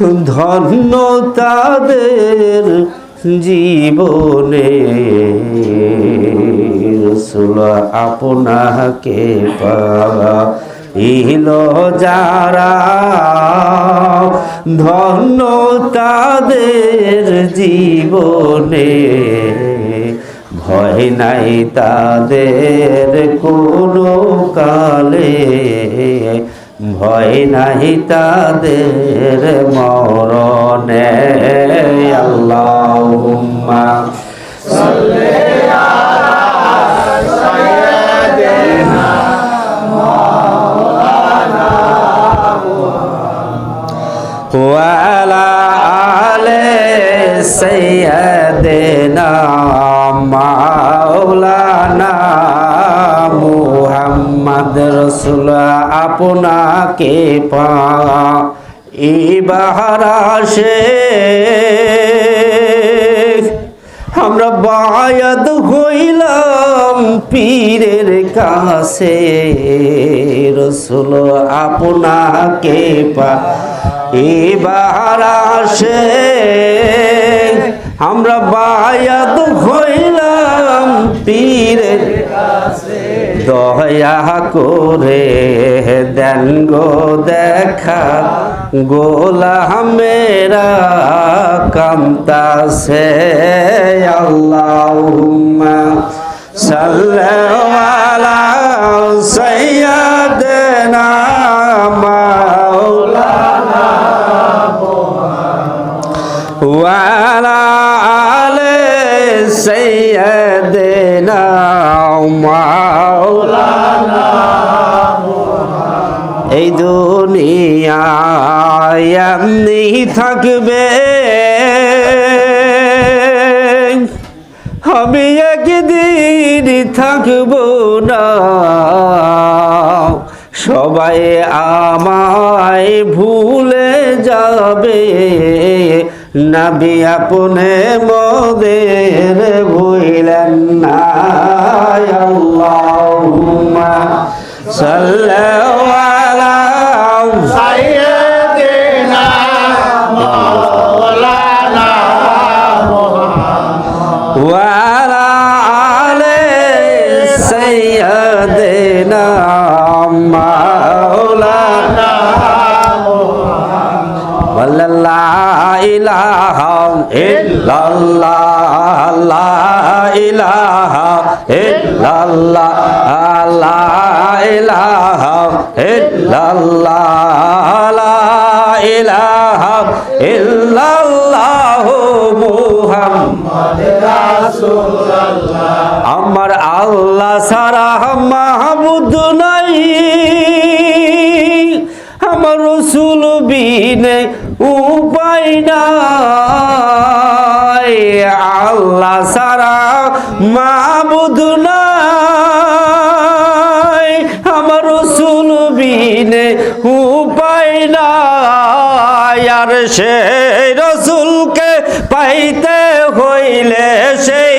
ধন্য তাদের জীবনে। রসুল আপনাকে পাইল যারা ধন্য তাদের জীবনে। ভয় নাই তাদের কোনো কালে। ভয় নাহি তাদের মরণে। আল্লাহুম্মা সাল্লি আলা সাইয়্যিদিনা মাওলানা ওয়া আলা আলে মুহাম্মদ রাসূলুল্লাহ। আপনাকে পা আসে। আমরা বায়াত হইলাম পীরের কাছে। রসুল আপনাকে পা এবার আসে। আমরা বায়াত হইলাম পীরের দয়া করে দেন গো দেখা। গোলামেরা কান্তা সে আল্লাহ সাল্লাল্লাহু এই দুনিয়ায় এমনি থাকবে। আমি একদিন থাকব না। সবাই আমায় ভুলে যাবে। নাবি আপনে মদের ভুলেন না। আল্লাহুম্মা সাল্লাল্লাহু আমার আল্লাহ সারা মাহমুদুর উপায় নাই। আল্লাহ সারা মাহবুদ নাই। আমার রসুল বিনে উপায় নাই। আর সেই রসুলকে পাইতে হইলে সেই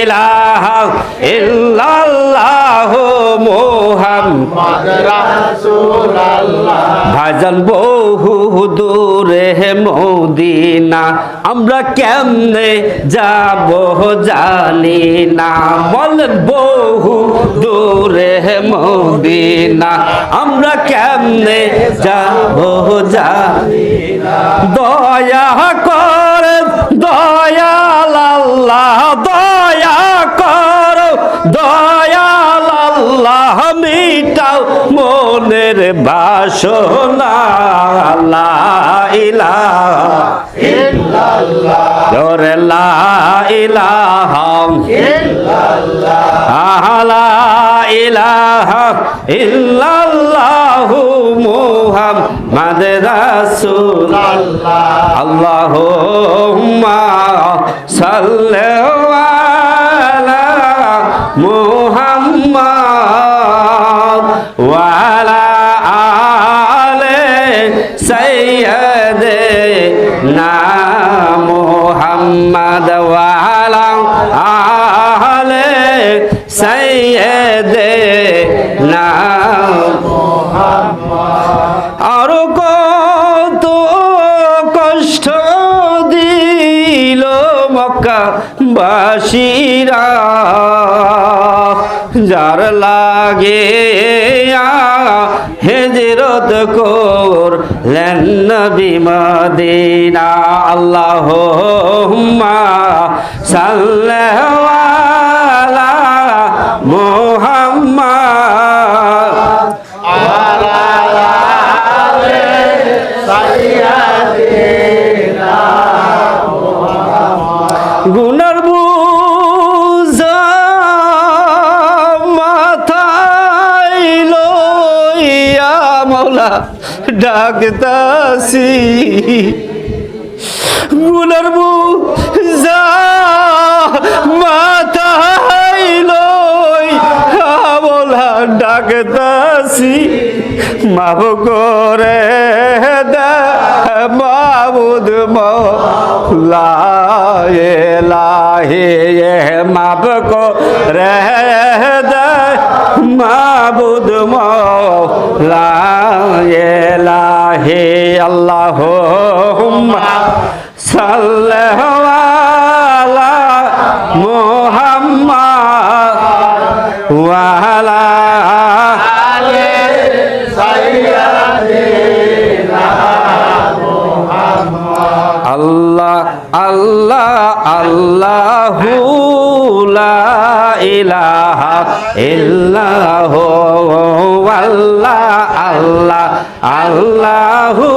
ইলাহা ইল্লাল্লাহু মুহাম্মদ রাসূলুল্লাহ। ভাজন বহু দূরে মদিনা, আমরা কেমনে যাব জানি না। বলেন বহু দূরে মদিনা, আমরা কেমনে যাব জানি না। দয়া করেন দয়াল আল্লাহ মিটাও মনের বাসনা জোরে লা ইলাহা। ইল্লাল্লাহু মুহাম্মাদ রাসূল আল্লাহুম্মা সাল্লি ওয়া আলা আলি সাইয়্যিদিনা আরও কত কষ্ট দিল মক্কা বাসিরা যার লাগে হেজরত কোর নবী মদিনা। আল্লাহ সাল্লাল্লাহু মৌলা ডাকতাসি গুনার বুঝা মাথায় লইয়া মৌলা ডাকতাসি মাফ করে দে মাবুদ মৌলা এলাহি মাফ করে আল্লাহ আল্লাহ আল্লাহু লা ইলাহা ইল্লাহু আল্লাহ আল্লাহ আল্লাহু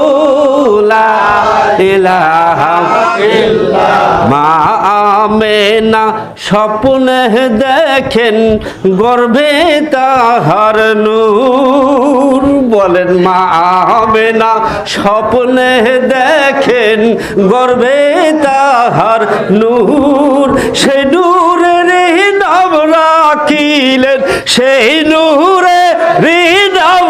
লা ইলাহা মা আমেনা স্বপ্নে দেখেন গর্ভে তাহার নূর। বলেন, মা আমেনা স্বপ্নে দেখেন গর্ভে তাহার নূর। সে নূরের নাম রাখিলেন, সেই নূরে হৃদয়